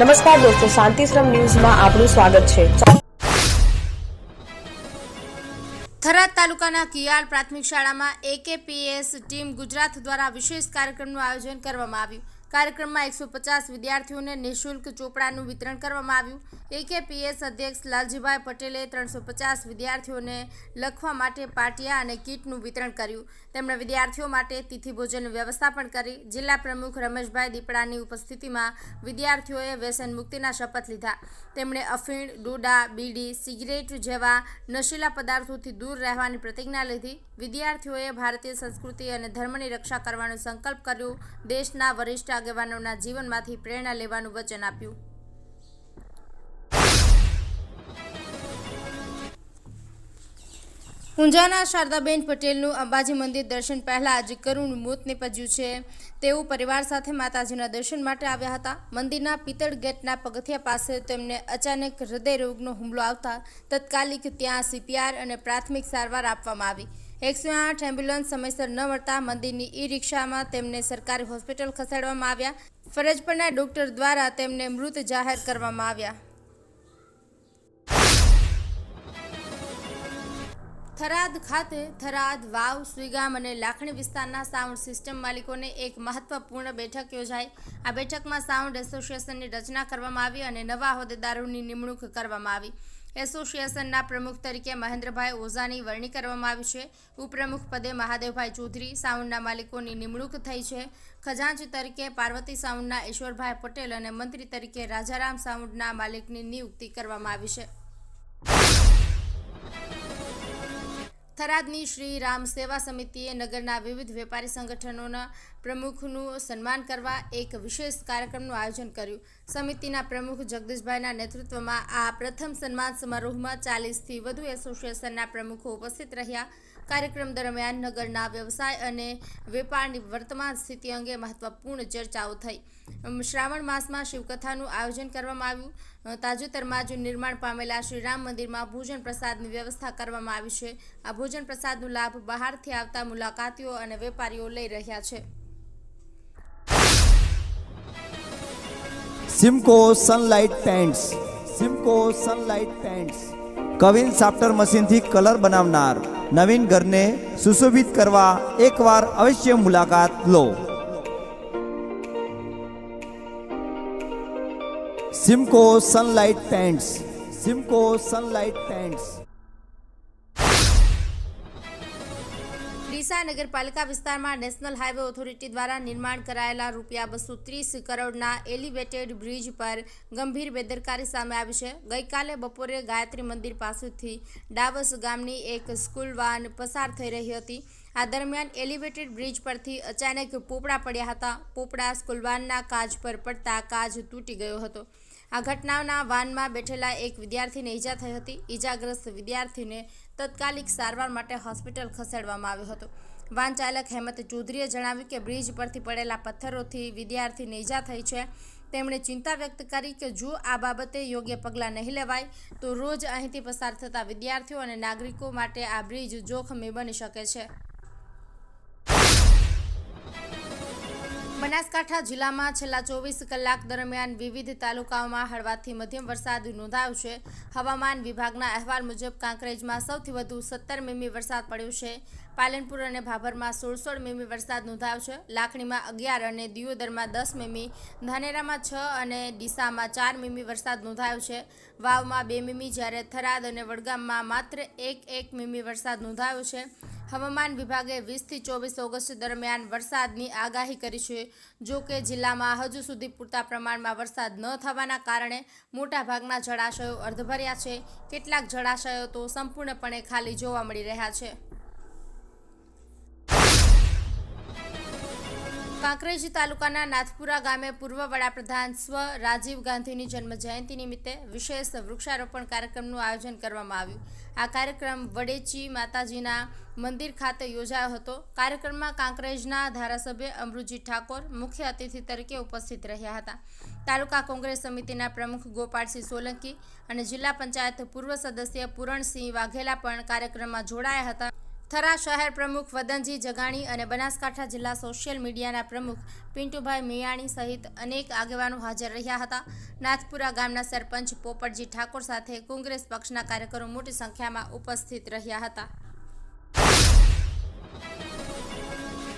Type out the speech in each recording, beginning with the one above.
નમસ્કાર દોસ્તો શાંતિશ્રમ ન્યૂઝમાં આપનું સ્વાગત છે. થરાદ તાલુકાના કિયાળ પ્રાથમિક શાળામાં એકેપીએસ ટીમ ગુજરાત દ્વારા વિશેષ કાર્યક્રમનું આયોજન કરવામાં આવ્યું. કાર્યક્રમમાં એકસો પચાસ વિદ્યાર્થીઓને નિઃશુલ્ક ચોપડાનું વિતરણ કરવામાં આવ્યું. એકેપીએસ અધ્યક્ષ લાલજીભાઈ પટેલે ત્રણસો પચાસ વિદ્યાર્થીઓને લખવા માટે પાટિયા અને કીટનું વિતરણ કર્યું. તેમણે વિદ્યાર્થીઓ માટે તિથિ ભોજનની વ્યવસ્થા પણ કરી. જિલ્લા પ્રમુખ રમેશભાઈ દીપડાની ઉપસ્થિતિમાં વિદ્યાર્થીઓએ વ્યસન મુક્તિના શપથ લીધા. તેમણે અફીણ, ડોડા, બીડી, સિગરેટ જેવા નશીલા પદાર્થોથી દૂર રહેવાની પ્રતિજ્ઞા લીધી. વિદ્યાર્થીઓએ ભારતીય સંસ્કૃતિ અને ધર્મની રક્ષા કરવાનો સંકલ્પ કર્યો. દેશના વરિષ્ઠ આગેવાનોના જીવનમાંથી પ્રેરણા લેવાનું વચન આપ્યું. ઊંઝાના શારદાબેન પટેલનું અંબાજી મંદિર દર્શન પહેલા આજે કરુણ મોત નીપજ્યું છે. તેઓ પરિવાર સાથે માતાજીના દર્શન માટે આવ્યા હતા. મંદિરના પિત્તળ ગેટના પગથિયા પાસે તેમને અચાનક હૃદય રોગનો હુમલો આવતા તત્કાલિક ત્યાં સીપીઆર અને પ્રાથમિક સારવાર આપવામાં આવી. એકસો આઠ એમ્બ્યુલન્સ સમયસર ન મળતા મંદિરની ઈ રિક્ષામાં તેમને સરકારી હોસ્પિટલ ખસેડવામાં આવ્યા. ફરજ પરના ડોક્ટર દ્વારા તેમને મૃત જાહેર કરવામાં આવ્યા. થરાદ ખાતે થરાદ, વાવ, સુઈગામ અને લાખણી વિસ્તારના સાઉન્ડ સિસ્ટમ માલિકોને એક મહત્વપૂર્ણ બેઠક યોજાઈ. આ બેઠકમાં સાઉન્ડ એસોસિએશનની રચના કરવામાં આવી અને નવા હોદ્દેદારોની નિમણૂક કરવામાં આવી. એસોસિએશનના પ્રમુખ તરીકે મહેન્દ્રભાઈ ઓઝાની વરણી કરવામાં આવી છે. ઉપપ્રમુખ પદે મહાદેવભાઈ ચૌધરી સાઉન્ડના માલિકોની નિમણૂક થઈ છે. ખજાંચ તરીકે પાર્વતી સાઉન્ડના ઈશ્વરભાઈ પટેલ અને મંત્રી તરીકે રાજારામ સાઉન્ડના માલિકની નિયુક્તિ કરવામાં આવી છે. થરાદની શ્રી રામ સેવા સમિતિએ નગરના વિવિધ વેપારી સંગઠનોના પ્રમુખનું સન્માન કરવા એક વિશેષ કાર્યક્રમનું આયોજન કર્યું. સમિતિના પ્રમુખ જગદીશભાઈના નેતૃત્વમાં આ પ્રથમ સન્માન સમારોહમાં ચાલીસથી વધુ એસોસિએશનના પ્રમુખો ઉપસ્થિત રહ્યા. કાર્યક્રમ દરમિયાન નગરના વ્યવસાય અને વેપારની વર્તમાન સ્થિતિ અંગે મહત્વપૂર્ણ ચર્ચાઓ થઈ. શ્રાવણ માસમાં શિવકથાનું આયોજન કરવામાં આવ્યું. તાજેતરમાં જ નિર્માણ પામેલા શ્રી રામ મંદિરમાં ભોજન પ્રસાદની વ્યવસ્થા કરવામાં આવી છે. આ ભોજન પ્રસાદનો લાભ બહારથી આવતા મુલાકાતીઓ અને વેપારીઓ લઈ રહ્યા છે. Simco sunlight pants Simco sunlight pants કવિન સાફ્ટર મશીનથી કલર બનાવનાર નવીન ઘરને સુશોભિત કરવા એકવાર અવશ્ય મુલાકાત લો. Simco Sunlight pants Simco Sunlight pants Deesa નગરપાલિકા વિસ્તારમાં નેશનલ હાઈવે ઓથોરિટી દ્વારા નિર્માણ કરાયેલા રૂપિયા બસો ત્રીસ કરોડના એલિવેટેડ બ્રિજ પર ગંભીર બેદરકારી સામે આવી છે. ગઈકાલે બપોરે ગાયત્રી મંદિર પાસેથી ડાવસ ગામની એક સ્કૂલ વાન પસાર થઈ રહી હતી. આ દરમિયાન એલિવેટેડ બ્રિજ પરથી અચાનક પોપડા પડ્યા હતા. પોપડા સ્કૂલ વાનના કાચ પર પડતા કાચ તૂટી ગયો હતો. આ ઘટનાના વાનમાં બેઠેલા એક વિદ્યાર્થીને ઈજા થઈ હતી. ઈજાગ્રસ્ત વિદ્યાર્થીને તત્કાલિક સારવાર માટે હોસ્પિટલ ખસેડવામાં આવ્યો હતો. વાન ચાલક હેમંત ચૌધરીએ જણાવ્યું કે બ્રિજ પરથી પડેલા પથ્થરોથી વિદ્યાર્થીને ઈજા થઈ છે. તેમણે ચિંતા વ્યક્ત કરી કે જો આ બાબતે યોગ્ય પગલાં નહીં લેવાય, તો રોજ અહીંથી પસાર થતા વિદ્યાર્થીઓ અને નાગરિકો માટે આ બ્રિજ જોખમી બની શકે છે. બનાસકાંઠા જિલ્લામાં છેલ્લા ચોવીસ કલાક દરમિયાન વિવિધ તાલુકાઓમાં હળવાથી મધ્યમ વરસાદ નોંધાયો છે. હવામાન વિભાગના અહેવાલ મુજબ કાંકરેજમાં સૌથી વધુ સત્તર મીમી વરસાદ પડ્યો છે. પાલનપુર અને ભાભરમાં સોળ સોળ મીમી વરસાદ નોંધાયો છે. લાખણીમાં અગિયાર અને દિયોદરમાં દસ મીમી, ધાનેરામાં છ અને ડીસામાં ચાર મીમી વરસાદ નોંધાયો છે. વાવમાં બે મીમી જ્યારે થરાદ અને વડગામમાં માત્ર એક એક મીમી વરસાદ નોંધાયો છે. હવામાન વિભાગે વીસથી ચોવીસ ઓગસ્ટ દરમિયાન વરસાદની આગાહી કરી છે. જો કે જિલ્લામાં હજુ સુધી પૂરતા પ્રમાણમાં વરસાદ ન થવાના કારણે મોટાભાગના જળાશયો અર્ધભર્યા છે. કેટલાક જળાશયો તો સંપૂર્ણપણે ખાલી જોવા મળી રહ્યા છે. કાંકરેજ તાલુકાના નાથપુરા ગામે પૂર્વ વડાપ્રધાન સ્વ રાજીવ ગાંધીની જન્મ જયંતિ નિમિત્તે વિશેષ વૃક્ષારોપણ કાર્યક્રમનું આયોજન કરવામાં આવ્યું. આ કાર્યક્રમ વડેચી માતાજીના મંદિર ખાતે યોજાયો હતો. કાર્યક્રમમાં કાંકરેજના ધારાસભ્ય અમરુજી ઠાકોર મુખ્ય અતિથિ તરીકે ઉપસ્થિત રહ્યા હતા. તાલુકા કોંગ્રેસ સમિતિના પ્રમુખ ગોપાલસિંહ સોલંકી અને જિલ્લા પંચાયત પૂર્વ સદસ્ય પૂરણસિંહ વાઘેલા પણ કાર્યક્રમમાં જોડાયા હતા. થરા શહેર પ્રમુખ વદનજી જગાણી અને બનાસકાંઠા જિલ્લા સોશિયલ મીડિયાના પ્રમુખ પિન્ટુભાઈ મિયાણી સહિત અનેક આગેવાનો હાજર રહ્યા હતા. નાથપુરા ગામના સરપંચ પોપટજી ઠાકોર સાથે કોંગ્રેસ પક્ષના કાર્યકરો મોટી સંખ્યામાં ઉપસ્થિત રહ્યા હતા.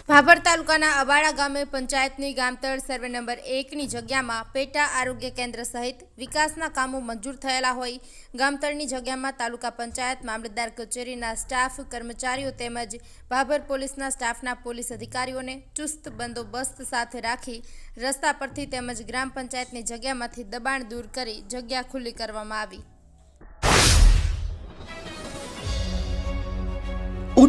ભાભર તાલુકાના અબાડા ગામે પંચાયતની ગામતળ સર્વે નંબર એકની જગ્યામાં પેટા આરોગ્ય કેન્દ્ર સહિત વિકાસના કામો મંજૂર થયેલા હોય, ગામતળની જગ્યામાં તાલુકા પંચાયત મામલતદાર કચેરીના સ્ટાફ, કર્મચારીઓ તેમજ ભાભર પોલીસના સ્ટાફના પોલીસ અધિકારીઓને ચુસ્ત બંદોબસ્ત સાથે રાખી રસ્તા પરથી તેમજ ગ્રામ પંચાયતની જગ્યામાંથી દબાણ દૂર કરી જગ્યા ખુલ્લી કરવામાં આવી.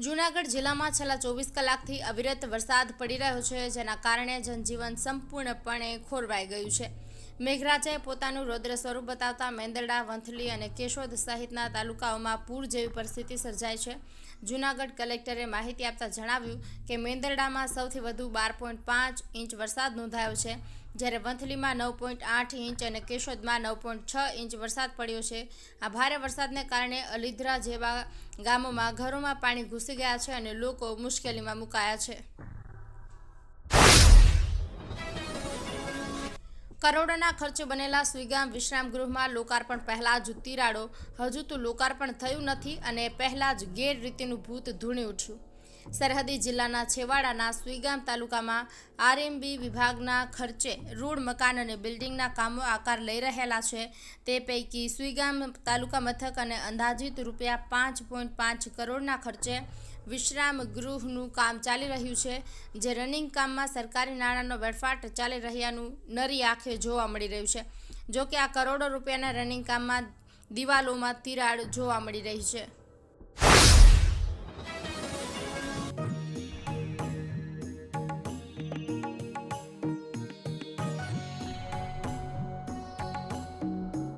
જૂનાગઢ જિલ્લામાં છેલ્લા ચોવીસ કલાકથી અવિરત વરસાદ પડી રહ્યો છે, જેના કારણે જનજીવન સંપૂર્ણપણે ખોરવાઈ ગયું છે. મેઘરાજાએ પોતાનું રૌદ્ર સ્વરૂપ બતાવતા મેંદરડા, વંથલી અને કેશોદ સહિતના તાલુકાઓમાં પૂર જેવી પરિસ્થિતિ સર્જાઈ છે. જૂનાગઢ કલેક્ટરે માહિતી આપતા જણાવ્યું કે મેંદરડામાં સૌથી વધુ બાર પોઈન્ટ પાંચ ઇંચ વરસાદ નોંધાયો છે. જ્યારે વંથલીમાં નવ પોઈન્ટ આઠ ઇંચ અને કેશોદમાં નવ પોઈન્ટ છ ઇંચ વરસાદ પડ્યો છે. આ ભારે વરસાદને કારણે અલીધરા જેવા ગામોમાં ઘરોમાં પાણી ઘૂસી ગયા છે અને લોકો મુશ્કેલીમાં મુકાયા છે. કરોડોના ખર્ચે બનેલા સ્વીગામ વિશ્રામ ગૃહમાં લોકાર્પણ પહેલાં જ તિરાડો, હજુ તો લોકાર્પણ થયું નથી અને પહેલાં જ ગેરરીતિનું ભૂત ધૂણી ઉઠ્યું. સરહદી જિલ્લાના છેવાડાના સ્વીગામ તાલુકામાં આરએમબી વિભાગના ખર્ચે રોડ, મકાન અને બિલ્ડિંગના કામો આકાર લઈ રહેલા છે. તે પૈકી સ્વીગામ તાલુકા મથક અને અંદાજિત રૂપિયા પાંચ પોઈન્ટ પાંચ કરોડના ખર્ચે વિશ્રામ ગૃહનું કામ ચાલી રહ્યું છે, જે રનિંગ કામમાં સરકારી નાણાંનો વેડફાટ ચાલી રહ્યાનું નરી આંખે જોવા મળી રહ્યું છે. જોકે આ કરોડો રૂપિયાના રનિંગ કામમાં દિવાલોમાં તિરાડ જોવા મળી રહી છે.